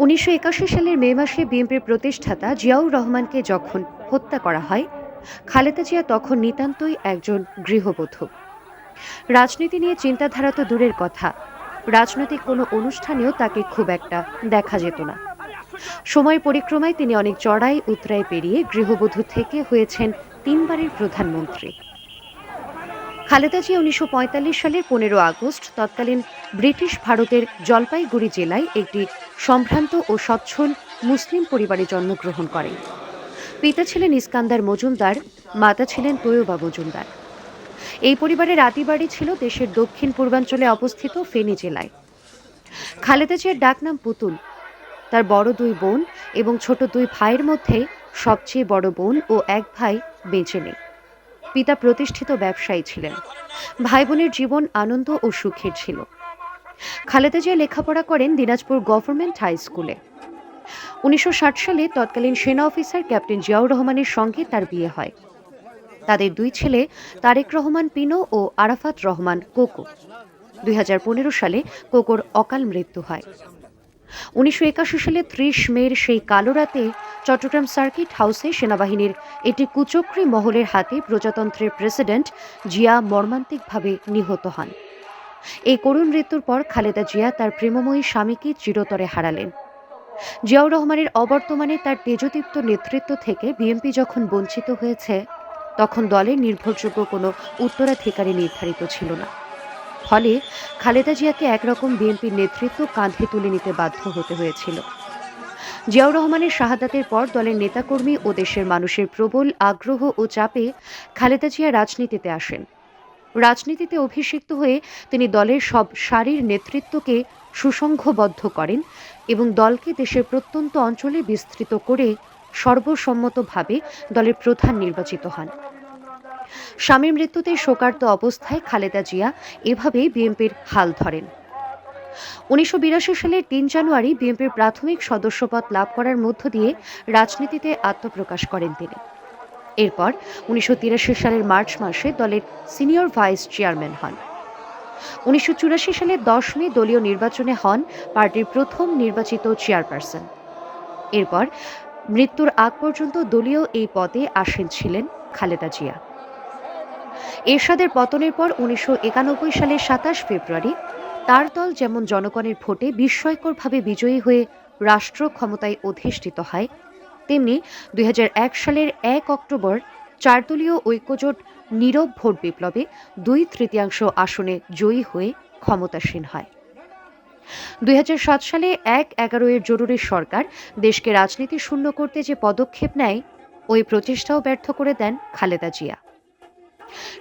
উনিশশো একাশি সালের মে মাসে বিএনপির প্রতিষ্ঠাতা জিয়াউর রহমানকে যখন হত্যা করা হয়, খালেদা জিয়া তখন নিতান্তই একজন গৃহবধূ। রাজনীতি নিয়ে চিন্তাধারা তো দূরের কথা, রাজনৈতিক কোনো অনুষ্ঠানেও তাকে খুব একটা দেখা যেত না। সময় পরিক্রমায় তিনি অনেক চড়াই উতরাই পেরিয়ে গৃহবধূ থেকে হয়েছেন তিনবারের প্রধানমন্ত্রী। খালেদা জিয়া উনিশশো পঁয়তাল্লিশ সালের পনেরো আগস্ট তৎকালীন ব্রিটিশ ভারতের জলপাইগুড়ি জেলায় একটি সম্ভ্রান্ত ও সচ্ছল মুসলিম পরিবারে জন্মগ্রহণ করেন। পিতা ছিলেন ইস্কান্দার মজুমদার, মাতা ছিলেন তৈয়বা মজুমদার। এই পরিবারের আদিবাড়ি ছিল দেশের দক্ষিণ পূর্বাঞ্চলে অবস্থিত ফেনী জেলায়। খালেদা জিয়ার ডাকনাম পুতুল। তার বড় দুই বোন এবং ছোট দুই ভাইয়ের মধ্যে সবচেয়ে বড় বোন ও এক ভাই বেঁচে নেই। পিতা প্রতিষ্ঠিত ব্যবসায়ী ছিলেন। ভাই বোনের জীবন আনন্দ ও সুখের ছিল। খালেদা জিয়া লেখাপড়া করেন দিনাজপুর গভর্নমেন্ট হাই স্কুলে। উনিশশো ষাট সালে তৎকালীন সেনা অফিসার ক্যাপ্টেন জিয়াউর রহমানের সঙ্গে তার বিয়ে হয়। তাদের দুই ছেলে তারেক রহমান পিনো ও আরাফাত রহমান কোকো। দুই হাজার পনেরো সালে কোকোর অকাল মৃত্যু হয়। উনিশশো একাশি সালে ত্রিশ মের সেই কালো রাতে চট্টগ্রাম সার্কিট হাউসে সেনাবাহিনীর একটি কুচক্রী মহলের হাতে প্রজাতন্ত্রের প্রেসিডেন্ট জিয়া মর্মান্তিকভাবে নিহত হন। এই করুণ মৃত্যুর পর খালেদা জিয়া তার প্রেমময়ী স্বামীকে চিরতরে হারালেন। জিয়াউর রহমানের অবর্তমানে তার তেজদীপ্ত নেতৃত্ব থেকে বিএনপি যখন বঞ্চিত হয়েছে, তখন দলের নির্ভরযোগ্য কোনো উত্তরাধিকারী নির্ধারিত ছিল না। ফলে খালেদা জিয়াকে একরকম বিএনপির নেতৃত্ব কাঁধে তুলে নিতে বাধ্য হতে হয়েছিল। জিয়াউর রহমানের শাহাদাতের পর দলের নেতাকর্মী ও দেশের মানুষের প্রবল আগ্রহ ও চাপে খালেদা জিয়া রাজনীতিতে আসেন। রাজনীতিতে অভিষিক্ত হয়ে তিনি দলের সব সারির নেতৃত্বকে সুসংঘবদ্ধ করেন এবং দলকে দেশের প্রত্যন্ত অঞ্চলে বিস্তৃত করে সর্বসম্মতভাবে দলের প্রধান নির্বাচিত হন। স্বামীর মৃত্যুতে শোকার্ত অবস্থায় খালেদা জিয়া এভাবেই বিএনপির হাল ধরেন। উনিশশো বিরাশি সালের তিন জানুয়ারি বিএনপির প্রাথমিক সদস্যপদ লাভ করার মধ্য দিয়ে রাজনীতিতে আত্মপ্রকাশ করেন তিনি। এরপর উনিশশো তিরাশি সালের মার্চ মাসে দলের সিনিয়র ভাইস চেয়ারম্যান হন। উনিশশো চুরাশি সালের দশ মে দলীয় নির্বাচনে হন পার্টির প্রথম নির্বাচিত চেয়ারপারসন। এরপর মৃত্যুর আগ পর্যন্ত দলীয় এই পদে আসীন ছিলেন খালেদা জিয়া। এরশাদের পতনের পর উনিশশো সালের সাতাশ ফেব্রুয়ারি, তার দল যেমন জনগণের ভোটে বিস্ময়করভাবে বিজয়ী হয়ে রাষ্ট্র ক্ষমতায় অধিষ্ঠিত হয়, তেমনি দুই হাজার এক সালের এক অক্টোবর চারদলীয় ঐক্যজোট নীরব ভোট বিপ্লবে দুই তৃতীয়াংশ আসনে জয়ী হয়ে ক্ষমতাসীন হয়। দুই হাজার সাত সালে এক এগারো এর জরুরি সরকার দেশকে রাজনীতি শূন্য করতে যে পদক্ষেপ নেয়, ওই প্রচেষ্টাও ব্যর্থ করে দেন খালেদা জিয়া।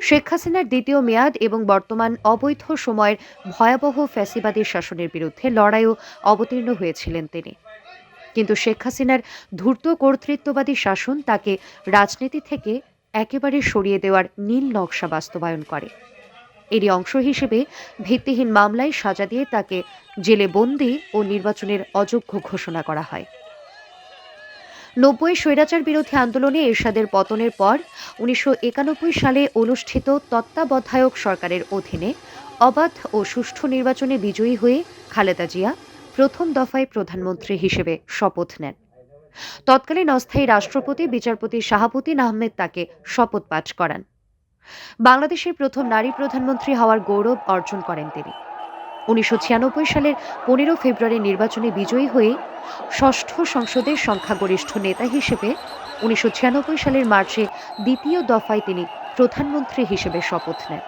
শেখ হাসিনার দ্বিতীয় মেয়াদ এবং বর্তমান অবৈধ সময়ের ভয়াবহ ফ্যাসিবাদী শাসনের বিরুদ্ধে লড়াইও অবতীর্ণ হয়েছিলেন তিনি। কিন্তু শেখ হাসিনার ধূর্ত কর্তৃত্ববাদী শাসন তাকে রাজনীতি থেকে একেবারে সরিয়ে দেওয়ার নীল নকশা বাস্তবায়ন করে। এরই অংশ হিসেবে ভিত্তিহীন মামলায় সাজা দিয়ে তাকে জেলে বন্দি ও নির্বাচনের অযোগ্য ঘোষণা করা হয়। নব্বই স্বৈরাচার বিরোধী আন্দোলনে এরশাদের পতনের পর উনিশশো একানব্বই সালে অনুষ্ঠিত তত্ত্বাবধায়ক সরকারের অধীনে অবাধ ও সুষ্ঠু নির্বাচনে বিজয়ী হয়ে খালেদা জিয়া প্রথম দফায় প্রধানমন্ত্রী হিসেবে শপথ নেন। তৎকালীন অস্থায়ী রাষ্ট্রপতি বিচারপতি শাহাবুদ্দিন আহমেদ তাকে শপথ পাঠ করান। বাংলাদেশের প্রথম নারী প্রধানমন্ত্রী হওয়ার গৌরব অর্জন করেন তিনি। উনিশশো ছিয়ানব্বই সালের পনেরো ফেব্রুয়ারি নির্বাচনে বিজয়ী হয়ে ষষ্ঠ সংসদের সংখ্যাগরিষ্ঠ নেতা হিসেবে উনিশশো ছিয়ানব্বই সালের মার্চে দ্বিতীয় দফায় তিনি প্রধানমন্ত্রী হিসেবে শপথ নেন।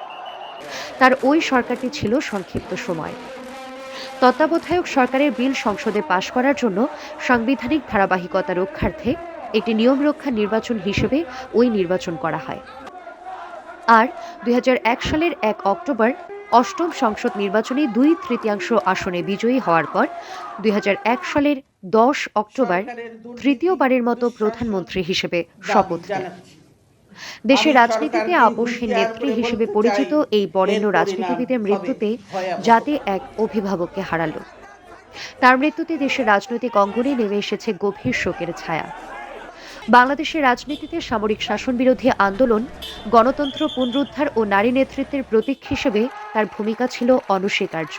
তার ওই সরকারটি ছিল সংক্ষিপ্ত সময়। তত্ত্বাবধায়ক সরকারের বিল সংসদে পাশ করার জন্য সাংবিধানিক ধারাবাহিকতা রক্ষার্থে একটি নিয়ম রক্ষা নির্বাচন হিসেবে ওই নির্বাচন করা হয়। আর দুই হাজার এক সালের এক অক্টোবর অষ্টম সংসদ নির্বাচনে দুই তৃতীয়াংশ আসনে বিজয়ী হওয়ার পর দুই হাজার এক সালের দশ অক্টোবর তৃতীয়বারের মতো প্রধানমন্ত্রী হিসেবে শপথ নেন। দেশের রাজনীতিতে আপোষহীন নেত্রী হিসেবে পরিচিত এই বরেণ্য রাজনীতিবিদের মৃত্যুতে জাতি এক অভিভাবককে হারালো। তার মৃত্যুতে দেশের রাজনৈতিক অঙ্গনে নেমে এসেছে গভীর শোকের ছায়া। বাংলাদেশের রাজনীতিতে সামরিক শাসন বিরোধী আন্দোলন, গণতন্ত্র পুনরুদ্ধার ও নারী নেতৃত্বের প্রতীক হিসেবে তার ভূমিকা ছিল অনস্বীকার্য।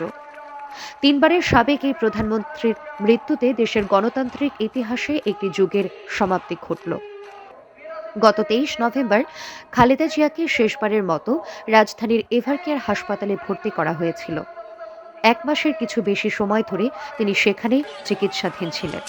তিনবারের সাবেক এই প্রধানমন্ত্রীর মৃত্যুতে দেশের গণতান্ত্রিক ইতিহাসে একটি যুগের সমাপ্তি ঘটল। গত তেইশ নভেম্বর খালেদা জিয়াকে শেষবারের মতো রাজধানীর এভারকেয়ার হাসপাতালে ভর্তি করা হয়েছিল। এক মাসের কিছু বেশি সময় ধরে তিনি সেখানে চিকিৎসাধীন ছিলেন।